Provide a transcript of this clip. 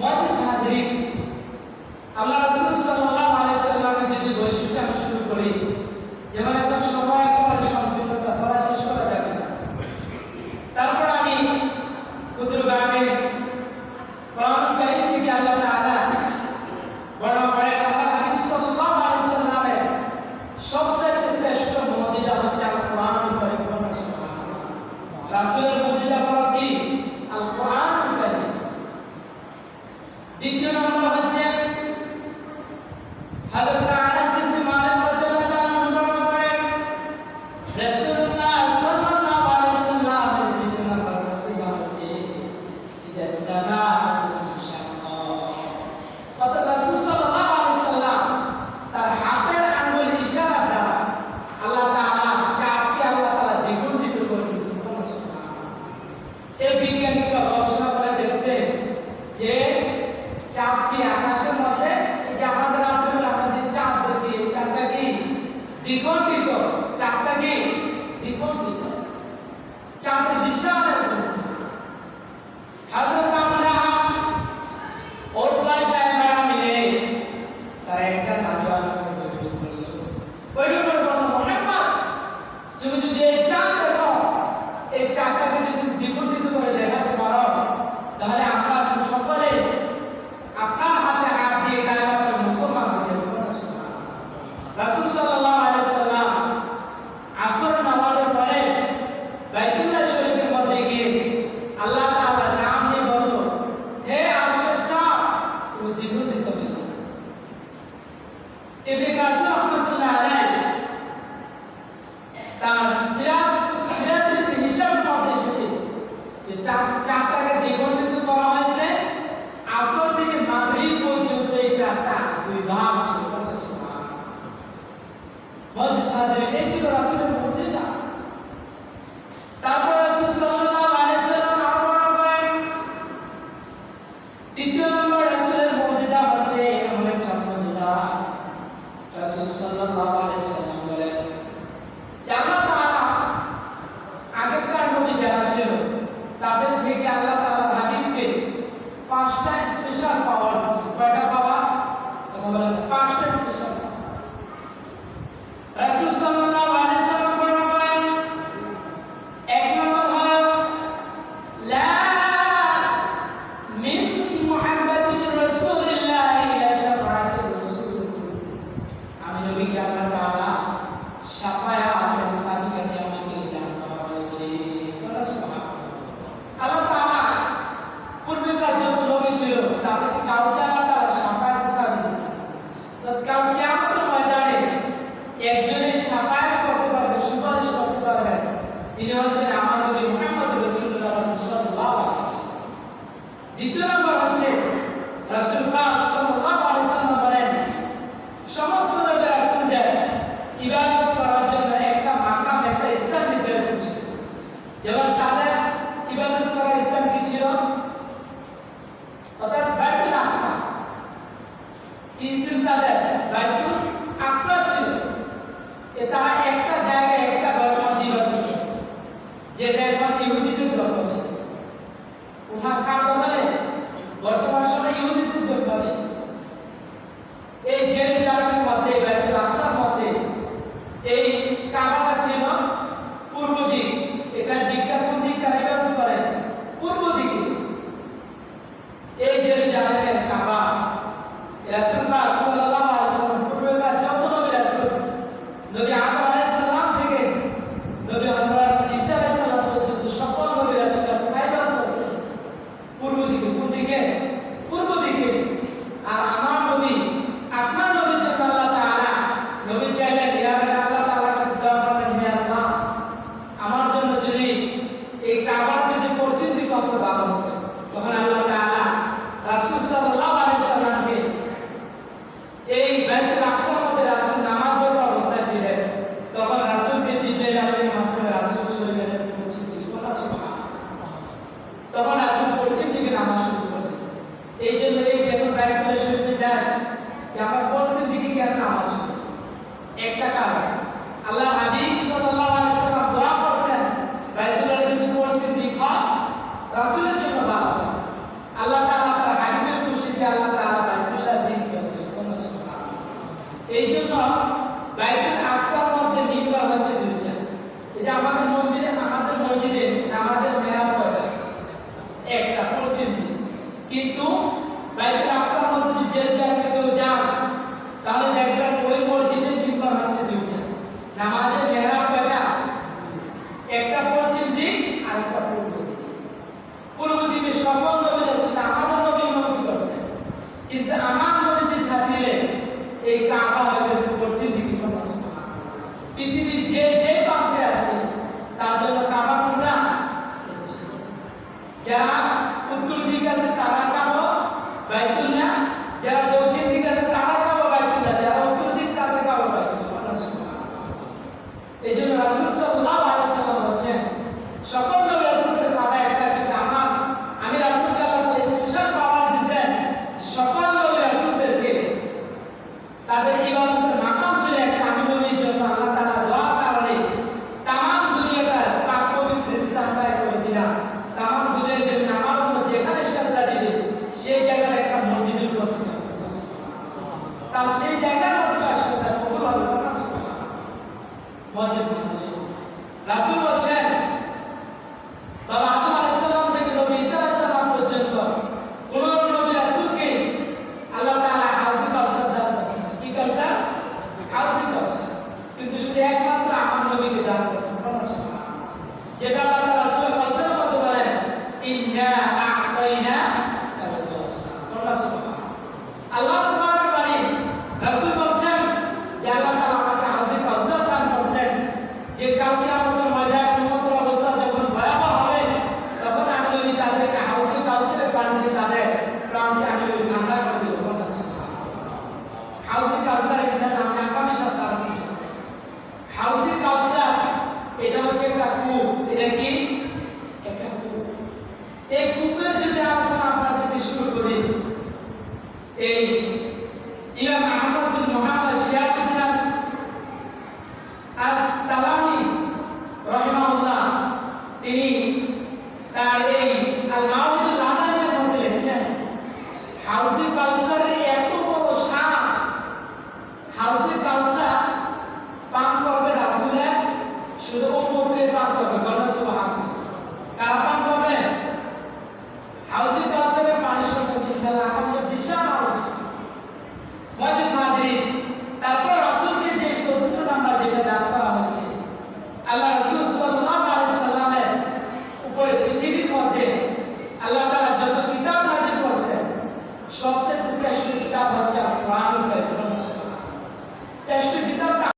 মহাদেশ হাজরিন আল্লাহ রাসুল সাল্লাহ আলাইসাল্লামের যদি বৈশিষ্ট্য আমি শুরু করি যেমন দ্বিতীয় নম্বর Tchau, Fia. তিনজন তাদের দায়িত্ব আকসা ছিল। এ তারা একটা জায়গায় একটা বড় মসজিদ যেটা এখন ইহুদিদের দখল বর্তমান সময় ইহুদিদের দখলে এই জেল জায়গার মধ্যে ব্যক্তির আকসার মধ্যে এই কাবা সাল্লাল্লাহু আলাইহি ওয়াসাল্লাম পূর্বেকার যত নবী রাসূল নবী আদম একটা আল্লাহ হাবিব সাল্লাল্লাহু আলাইহি ওয়াসাল্লাম দোয়া করছেন বাইতুল্লাহর জন্য করছে দিখা আল্লাহ তাআলা তার হাকিমের খুশিতে আল্লাহ তাআলা বাইতুল্লাহ দিক কোন এই জন্য বাইতুল আকসার মধ্যে দিকটা হচ্ছে দুইটা। এটা আমাদের মন্দিরে আমার আয়োজন করছে বিভিন্ন রাষ্ট্র পৃথিবীর যে যে প্রান্তে আছে তার জন্য কাবা পূজা যা